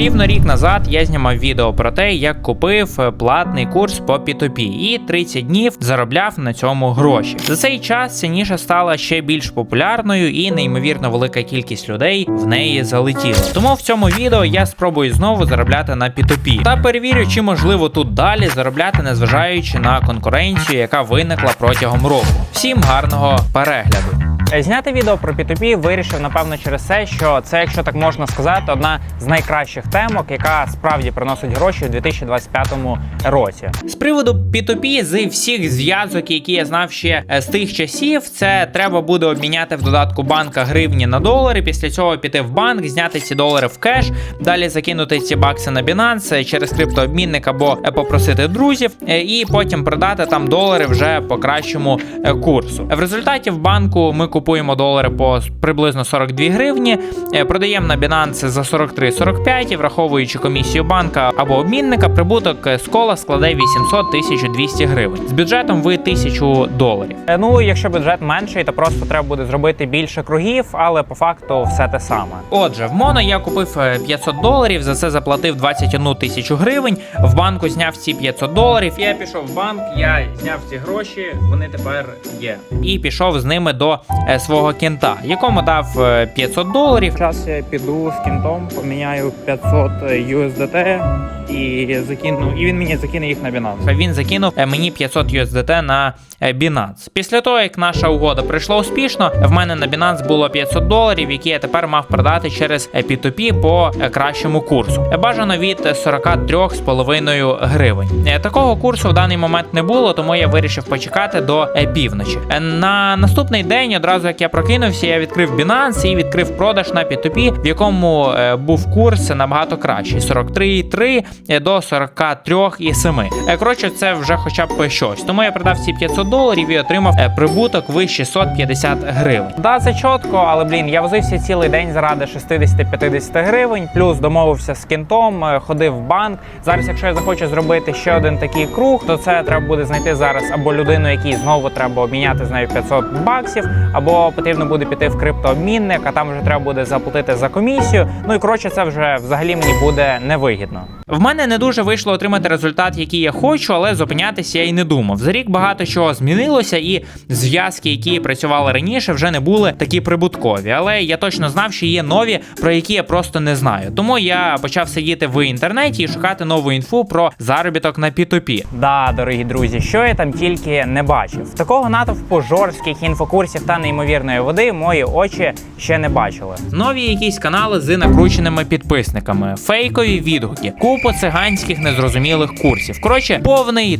Рівно рік назад я знімав відео про те, як купив е, платний курс по P2P і 30 днів заробляв на цьому гроші. За цей час ця ніша стала ще більш популярною і неймовірно велика кількість людей в неї залетіла. Тому в цьому відео я спробую знову заробляти на P2P та перевірю, чи можливо тут далі заробляти, незважаючи на конкуренцію, яка виникла протягом року. Всім гарного перегляду! Е, Зняти відео про P2P вирішив, напевно, через те, що це, якщо так можна сказати, одна з найкращих темок, яка справді приносить гроші у 2025 році. З приводу P2P, з всіх зв'язок, які я знав ще е, з тих часів, це треба буде обміняти в додатку банка гривні на долари. Після цього піти в банк, зняти ці долари в кеш, далі закинути ці бакси на Binance е, через криптообмінник або попросити друзів, і потім продати там долари вже по кращому курсу. В результаті в банку ми купуємо долари по приблизно 42 гривні, е, продаємо на Binance за 43-45 і враховуючи комісію банка або обмінника, прибуток е, з кола складе 800-1200 гривень. З бюджетом ви 1000 доларів. Е, Ну, якщо бюджет менший, то просто треба буде зробити більше кругів, але по факту все те саме. Отже, в моно я купив е, 500 доларів, за це заплатив 21 тисячу гривень. В банку зняв ці 500 доларів. Я пішов в банк, я зняв ці гроші, вони тепер є. І пішов з ними до свого кінта, якому дав е, 500 доларів. Зараз я піду з кінтом, поміняю 500 USDT і закину, і він мені закине їх на Binance. Він закинув е, мені 500 USDT на е, Binance. Після того, як наша угода пройшла успішно, в мене на Binance було 500 доларів, які я тепер мав продати через е, P2P по е, кращому курсу. Е, Бажано від 43,5 гривень. Е, Такого курсу в даний момент не було, тому я вирішив почекати до е, півночі. Е, На наступний день, одразу як я прокинувся, я відкрив Binance і відкрив продаж на P2P, в якому е, був курс набагато кращий: 43,3 е, до 43,7. Е, Коротше, це вже хоча б щось. Тому я продав ці 500 доларів і отримав прибуток в 650 гривень. Да, це чітко, але блін, я возився цілий день заради 60-50 гривень, плюс домовився з кінтом, ходив в банк. Зараз, якщо я захочу зробити ще один такий круг, то це треба буде знайти зараз або людину, якій знову треба обміняти з нею 500 баксів, або потрібно буде піти в криптообмінник, а там вже треба буде заплатити за комісію. Ну і коротше, це вже взагалі мені буде невигідно. В мене не дуже вийшло отримати результат, який я хочу, але зупинятися я й не думав. За рік багато чого змінилося, і зв'язки, які працювали раніше, вже не були такі прибуткові. Але я точно знав, що є нові, про які я просто не знаю. Тому я почав сидіти в інтернеті і шукати нову інфу про заробіток на P2P. Да, дорогі друзі, що я там тільки не бачив. Такого натовпу жорстких інфокурсів та неймовірної води мої очі ще не бачили. Нові якісь канали з накрученими підписниками, фейкові відгуки, купу циганських незрозумілих курсів. Коротше, повний.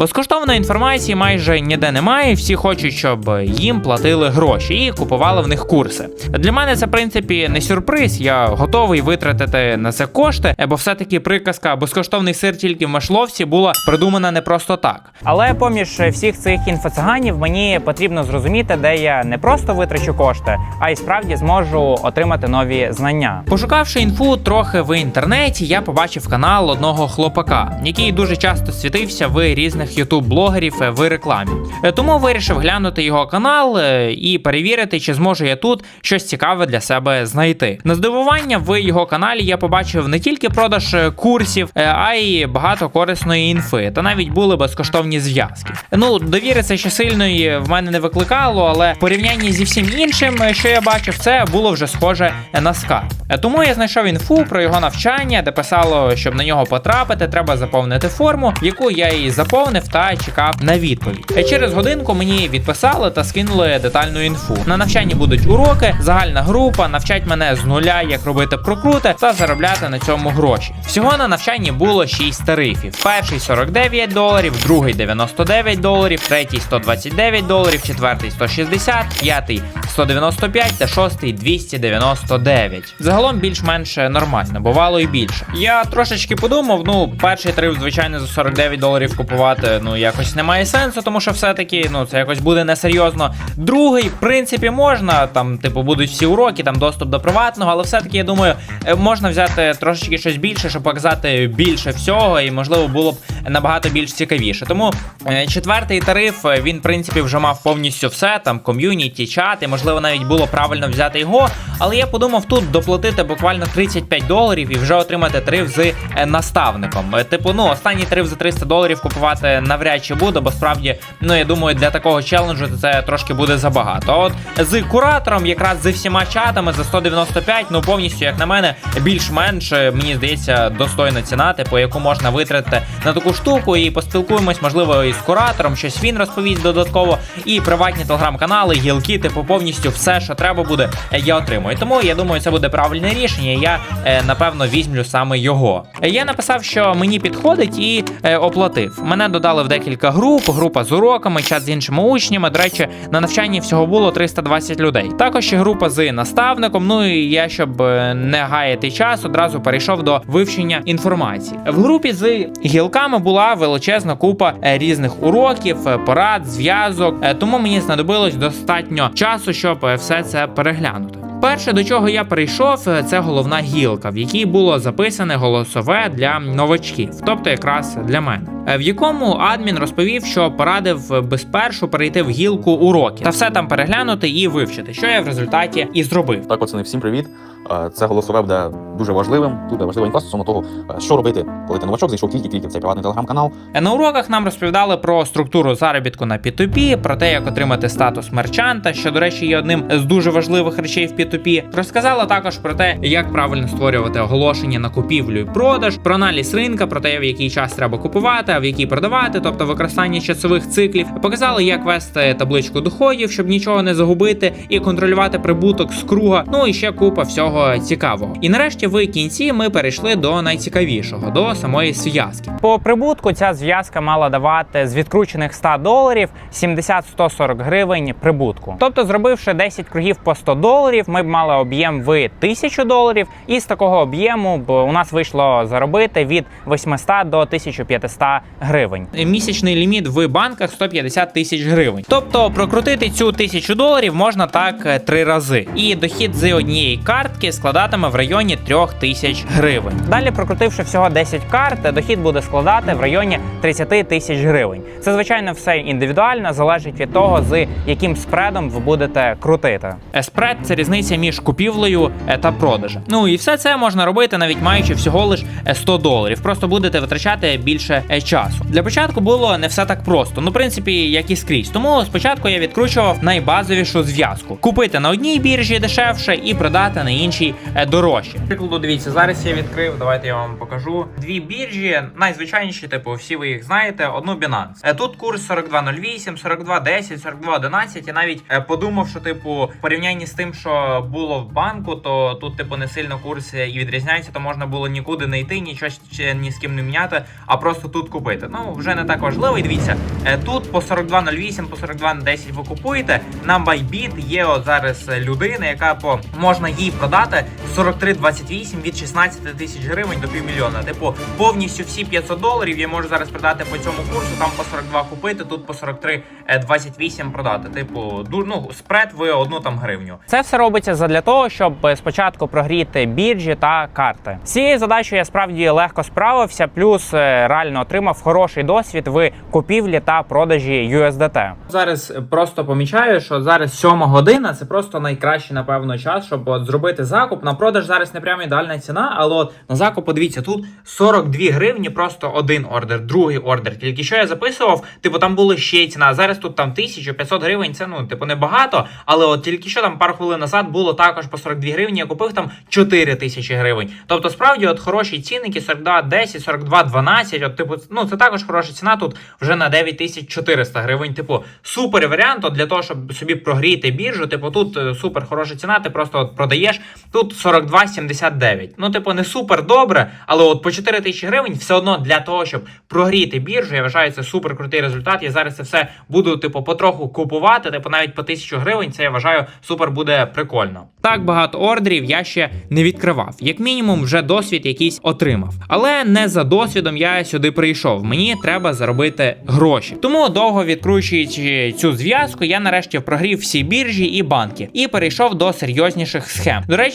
Безкоштовної інформації майже ніде немає. Всі хочуть, щоб їм платили гроші і купували в них курси. Для мене це в принципі не сюрприз. Я готовий витратити на це кошти, бо все-таки приказка безкоштовний сир тільки в машловці була придумана не просто так. Але поміж всіх цих інфоциганів мені потрібно зрозуміти, де я не просто витрачу кошти, а й справді зможу отримати нові знання. Пошукавши інфу трохи в інтернеті, я побачив канал одного хлопака, який дуже часто світився в різних ютуб-блогерів е, в рекламі. Е, Тому вирішив глянути його канал е, і перевірити, чи зможу я тут щось цікаве для себе знайти. На здивування в його каналі я побачив не тільки продаж курсів, а й багато корисної інфи, та навіть були безкоштовні зв'язки. Ну, довіри це ще сильної в мене не викликало, але в порівнянні зі всім іншим, що я бачив, це було вже схоже на скарб. Тому я знайшов інфу про його навчання, де писало, щоб на нього потрапити, треба заповнити форму, яку я і заповнив та чекав на відповідь. Через годинку мені відписали та скинули детальну інфу. На навчанні будуть уроки, загальна група, навчать мене з нуля, як робити прокрути та заробляти на цьому гроші. Всього на навчанні було 6 тарифів: перший 49 доларів, другий 99 доларів, третій 129 доларів, четвертий 160, п'ятий 195 та шостий 299. Загалом більш-менш нормально, бувало і більше. Я трошечки подумав, ну, перший тариф, звичайно, за 49 доларів купувати ну якось немає сенсу, тому що все-таки ну це якось буде несерйозно. Другий, в принципі, можна, там, типу, будуть всі уроки, там доступ до приватного, але все-таки я думаю, е, можна взяти трошечки щось більше, щоб показати більше всього, і можливо було б набагато більш цікавіше. Тому е, четвертий тариф е, він, в принципі, вже мав повністю все, там ком'юніті, чат, і можливо навіть було правильно взяти його. Але я подумав тут доплатити буквально 35 доларів і вже отримати тариф з наставником. Типу, ну останній тариф за 300 доларів купувати навряд чи буду, бо справді, ну я думаю, для такого челенджу це трошки буде забагато. От з куратором, якраз з всіма чатами за 195, ну повністю, як на мене, більш-менш е, мені здається, достойна ціна, типу, яку можна витратити на таку штуку. І поспілкуємось, можливо, із куратором, щось він розповість додатково. І приватні телеграм-канали, гілки, типу, повністю все, що треба буде, е, я отримую. Тому я думаю, це буде правильне рішення. Я е, напевно візьму саме його. Я написав, що мені підходить, і оплатив. Мене додали в декілька груп, група з уроками, чат з іншими учнями. До речі, на навчанні всього було 320 людей. Також ще група з наставником. Ну і я, щоб е, не гаяти час, одразу перейшов до вивчення інформації. В групі з гілками була величезна купа е, різних уроків, е, порад, зв'язок. Тому мені знадобилось достатньо часу, щоб все це переглянути. Перше, до чого я прийшов, е, це головна гілка, в якій було записане голосове для новачків, тобто якраз для мене, Е, в якому адмін розповів, що порадив е, би спершу перейти в гілку уроки та все там переглянути і вивчити, що я в результаті і зробив. Так, пацани, всім привіт. Е, Це голосове буде дуже важливим. Тут буде важлива інфа стосовно того, е, що робити, коли ти новачок зайшов тільки-тільки в цей приватний телеграм-канал. Е, На уроках нам розповідали про структуру заробітку на P2P, про те, як отримати статус мерчанта, що, до речі, є одним з дуже важливих речей в P2P. Розказала також про те, як правильно створювати оголошення на купівлю і продаж, про аналіз ринка, про те, в який час треба купувати, а в який продавати, тобто використання часових циклів. Показали, як вести табличку доходів, щоб нічого не загубити, і контролювати прибуток з круга. Ну і ще купа всього цікавого. І нарешті в кінці ми перейшли до найцікавішого, до самої зв'язки. По прибутку ця зв'язка мала давати з відкручених 100 доларів 70-140 гривень прибутку. Тобто, зробивши 10 кругів по 100 доларів, ми б мали об'єм в 1000 доларів, і з такого об'єму б у нас вийшло заробити від 800 до 1500 гривень. Місячний ліміт в банках 150 тисяч гривень. Тобто прокрутити цю тисячу доларів можна так е, три рази. І дохід з однієї картки складатиме в районі трьох тисяч гривень. Далі, прокрутивши всього 10 карт, дохід буде складати в районі 30 тисяч гривень. Це звичайно все індивідуально, залежить від того, з яким спредом ви будете крутити. Е, Спред це різниця між купівлею е, та продажем. Ну і все це можна робити навіть маючи всього лиш е, 100 доларів. Просто будете витрачати більше е, часу. Для початку було не все так просто. Ну, в принципі, як і скрізь. Тому спочатку я відкручував найбазовішу зв'язку: купити на одній біржі дешевше і продати на іншій е, дорожче. Прикладу, дивіться, зараз я відкрив. Давайте я вам покажу. Дві біржі, найзвичайніші, типу, всі ви їх знаєте. Одну Binance. Е, Тут курс 42.08, 42.10, 42.11. І навіть е, подумав, що типу, в порівнянні з тим, що було в банку, то тут, типу, не сильно курс і відрізняється, то можна було нікуди не йти, нічого ще ні з ким не міняти, а просто тут купити. Ну вже не так важливо. І дивіться, тут по 42.08, по 42.10 ви купуєте. На Bybit є от зараз людина, яка по можна їй продати 43.28 від 16 тисяч гривень до півмільйона. Типу, повністю всі 500 доларів я можу зараз продати по цьому курсу. Там по 42 купити, тут по 43.28 продати. Типу, ну, спред ви одну там гривню. Це все робиться задля того, щоб спочатку прогріти біржі та карти. З цією задачею я справді легко справився, плюс е, реально отримав хороший досвід в купівлі та продажі USDT. Зараз просто помічаю, що зараз 7 година це просто найкращий, напевно, час, щоб от зробити закуп. На продаж зараз не прямо ідеальна ціна, але от на закуп, подивіться, тут 42 гривні, просто один ордер, другий ордер. Тільки що я записував, типу там були ще ціна. Зараз тут там 1500 гривень. Це ну типу небагато. Але от тільки що там пару хвилин назад було також по 42 гривні. Я купив там 4 тисячі гривень. Тобто, справді, от хороші цінники 42 10, 42 12. От, типу, ну це також хороша ціна. Тут вже на 9400 гривень. Типу, супер варіант от для того, щоб собі прогріти біржу. Типу, тут е, супер хороша ціна. Ти просто от продаєш Тут 42,79. Ну, типу, не супер добре, але от по 4 тисячі гривень все одно для того, щоб прогріти біржу, я вважаю, це супер крутий результат. Я зараз це все буду, типу, потроху купувати. Типу, навіть по 1000 гривень, це я вважаю, супер буде прикольно. Так багато ордерів я ще не відкривав. Як мінімум, вже досвід якийсь отримав. Але не за досвідом я сюди прийшов. Мені треба заробити гроші. Тому довго відкручуючи цю зв'язку, я нарешті прогрів всі біржі і банки і перейшов до серйозніших схем. До речі,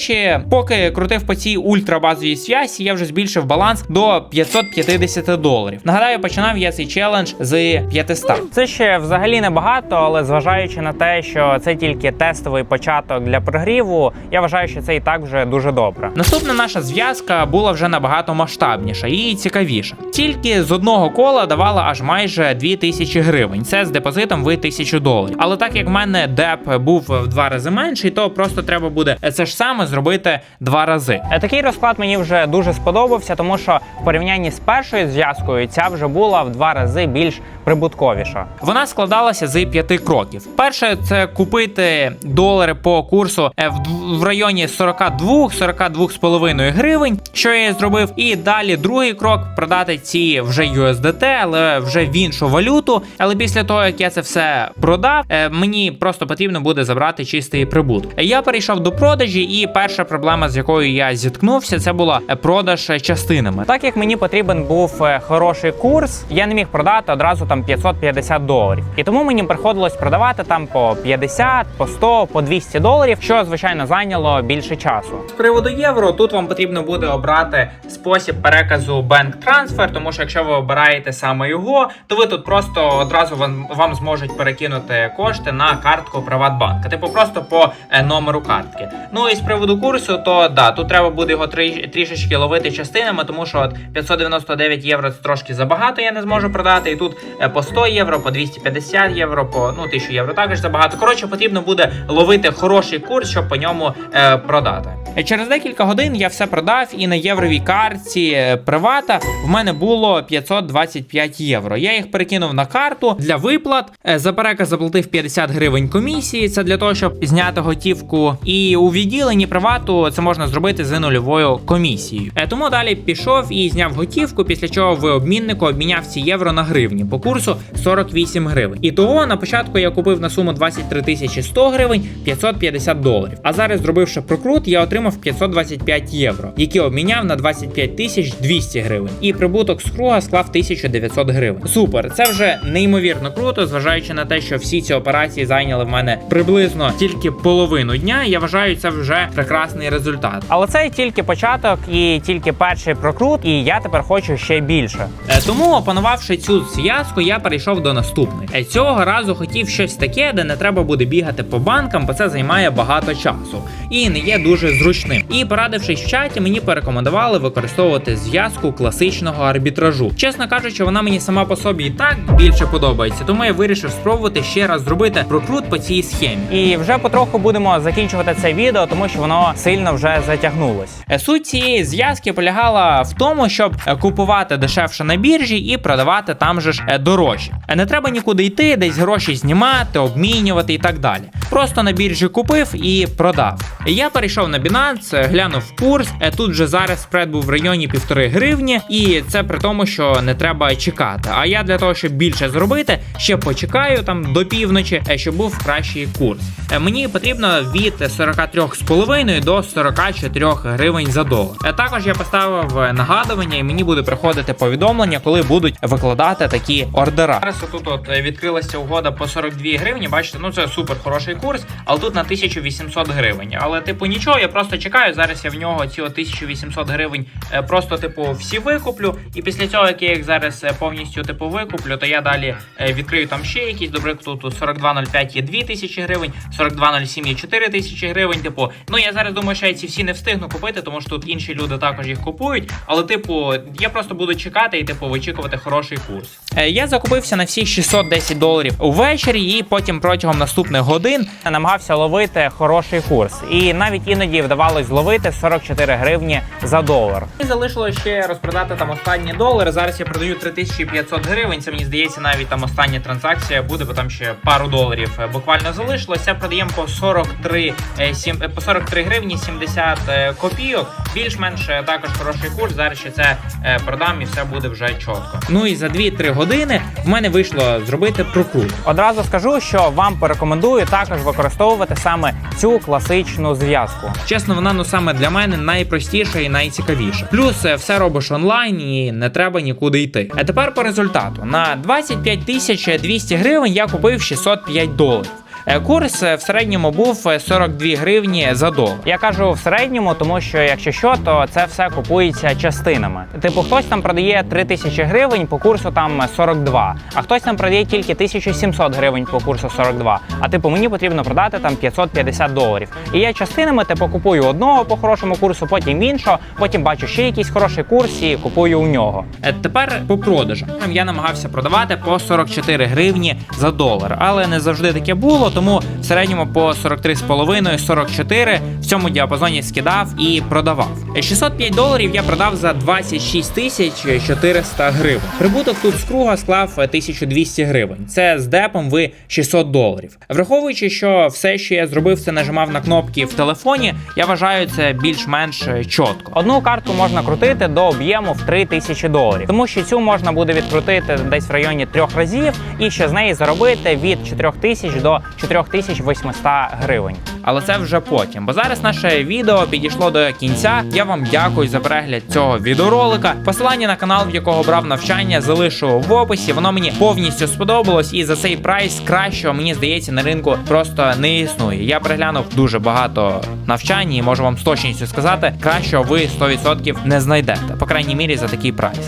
поки крутив по цій ультрабазовій зв'язці, я вже збільшив баланс до 550 доларів. Нагадаю, починав я цей челендж з 500. Це ще взагалі небагато, але зважаючи на те, що це тільки тестовий початок для прогріву, я вважаю, що це і так вже дуже добре. Наступна наша зв'язка була вже набагато масштабніша і цікавіша. Тільки з одного кола давала аж майже 2000 гривень. Це з депозитом в 1000 доларів. Але так як в мене деп був в два рази менший, то просто треба буде це ж саме зробити два рази. Е, Такий розклад мені вже дуже сподобався, тому що в порівнянні з першою зв'язкою ця вже була в два рази більш прибутковіша. Вона складалася з п'яти кроків. Перше це купити долари по курсу е, в, районі 42-42,5 гривень, що я зробив. І далі другий крок продати ці вже USDT, але вже в іншу валюту. Але після того, як я це все продав, е, мені просто потрібно буде забрати чистий прибуток. Я перейшов до продажі, і перша проблема, з якою я зіткнувся, це була е, продаж е, частинами. Так як мені потрібен був е, хороший курс, я не міг продати одразу там 550 доларів. І тому мені приходилось продавати там по 50, по 100, по 200 доларів, що звичайно зайняло більше часу. З приводу євро, тут вам потрібно буде обрати спосіб переказу Bank Transfer, тому що якщо ви обираєте саме його, то ви тут просто одразу вам, вам зможуть перекинути кошти на картку Приватбанка. Типу просто по номеру картки. Ну і з приводу курсу, то да, тут треба буде його трі- трішечки ловити частинами, тому що от 599 євро це трошки забагато, я не зможу продати. І тут е, по 100 євро, по 250 євро, по ну 1000 євро також забагато. Коротше, потрібно буде ловити хороший курс, щоб по ньому е, продати. Е, Через декілька годин я все продав, і на євровій карті е, привата в мене було 525 євро. Я їх перекинув на карту для виплат. За переказ заплатив 50 гривень комісії. Це для того, щоб зняти готівку. І у відділенні привату це можна зробити з нульовою комісією. Е, Тому далі пішов і зняв готівку, після чого в обміннику обміняв ці євро на гривні по курсу 48 гривень. І того на початку я купив на суму 23 тисячі 100 гривень 550 доларів. А зараз, зробивши прокрут, я отримав 525 євро, які обміняв на 25 тисяч 200 гривень. І прибуток з круга склав 1900 гривень. Супер, це вже неймовірно круто, зважаючи на те, що всі ці операції зайняли в мене приблизно тільки половину дня. Я вважаю, це вже прекрасний результат. Але це тільки початок і тільки перший прокрут, і я тепер хочу ще більше. Е, Тому, опанувавши цю зв'язку, я перейшов до наступної. Е, Цього разу хотів щось таке, де не треба буде бігати по банкам, бо це займає багато часу і не є дуже зручним. І порадившись в чаті, мені порекомендували використовувати зв'язку класичного арбітражу. Чесно кажучи, вона мені сама по собі і так більше подобається, тому я вирішив спробувати ще раз зробити прокрут по цій схемі. І вже потроху будемо закінчувати це відео, тому що воно сильно вже затягнулось. Суть цієї зв'язки полягала в тому, щоб купувати дешевше на біржі і продавати там же ж е, дорожче. Е, Не треба нікуди йти, десь гроші знімати, обмінювати і так далі. Просто на біржі купив і продав. Я перейшов на Binance, е, глянув курс. Тут же зараз спред був в районі півтори гривні, і це при тому, що не треба чекати. А я для того, щоб більше зробити, ще почекаю там до півночі, щоб був кращий курс. Мені потрібно від 43,5 до 44 гривень за долар. Е, Також я поставив нагадування, і мені буде приходити повідомлення, коли будуть викладати такі ордера. Зараз тут от е, відкрилася угода по 42 гривні. Бачите, ну це супер хороший курс, але тут на 1800 гривень. Але типу нічого, я просто чекаю. Зараз я в нього ці от 1800 гривень е, просто типу всі викуплю. І після цього, як я їх зараз повністю типу викуплю, то я далі відкрию там ще якісь добре. Тут 42,05 є 2000 гривень, 42,07 є 4000 гривень. Типу, ну я зараз думаю, що я ці всі не встигну купити, тому що тут інші люди також їх купують. Але, типу, я просто буду чекати і типу вичікувати хороший курс. Е, Я закупився на всі 610 доларів увечері, і потім протягом наступних годин намагався ловити хороший курс, і навіть іноді вдавалось зловити 44 гривні за долар. І залишилося ще розпродати там останні долари. Зараз я продаю 3500 гривень. Це мені здається, навіть там остання транзакція буде, бо там ще пару доларів е, буквально залишилося. Продаємо по 43, е, сім- е, по 43 гривні 70 е, копійок. Більш-менш е, також хороший курс. Зараз ще це е, продам і все буде вже чітко. Ну і за 2-3 години в мене вийшло зробити прокрут. Одразу скажу, що вам порекомендую також використовувати саме цю класичну зв'язку. Чесно, вона ну саме для мене найпростіша і найцікавіша. Плюс все робиш онлайн і не треба нікуди йти. А тепер по результату: на 25 тисяч 200 гривень я купив 605 доларів. Е, Курс е, в середньому був е, 42 гривні за долар. Я кажу в середньому, тому що якщо що, то це все купується частинами. Типу, хтось там продає 3 тисячі гривень по курсу там 42, а хтось там продає тільки 1700 гривень по курсу 42. А типу мені потрібно продати там 550 доларів. І я частинами типу купую одного по хорошому курсу, потім іншого, потім бачу ще якийсь хороший курс і купую у нього. Е, Тепер по продажам. Я намагався продавати по 44 гривні за долар, але не завжди таке було, тому в середньому по 43,5-44 в цьому діапазоні скидав і продавав. Е, 605 доларів я продав за 26 тисяч 400 гривень. Прибуток тут з круга склав е, 1200 гривень. Це з депом ви 600 доларів. Враховуючи, що все, що я зробив, це нажимав на кнопки в телефоні, я вважаю це більш-менш е, чітко. Одну картку можна крутити до об'єму в 3000 доларів, тому що цю можна буде відкрутити десь в районі трьох разів, і ще з неї заробити від 4000 до 4800 гривень. Але це вже потім. Бо зараз наше відео підійшло до кінця. Я вам дякую за перегляд цього відеоролика. Посилання на канал, в якого брав навчання, залишу в описі. Воно мені повністю сподобалось, і за цей прайс кращого мені здається на ринку просто не існує. Я переглянув дуже багато навчань і можу вам з точністю сказати, кращого ви 100% не знайдете. По крайній мірі за такий прайс.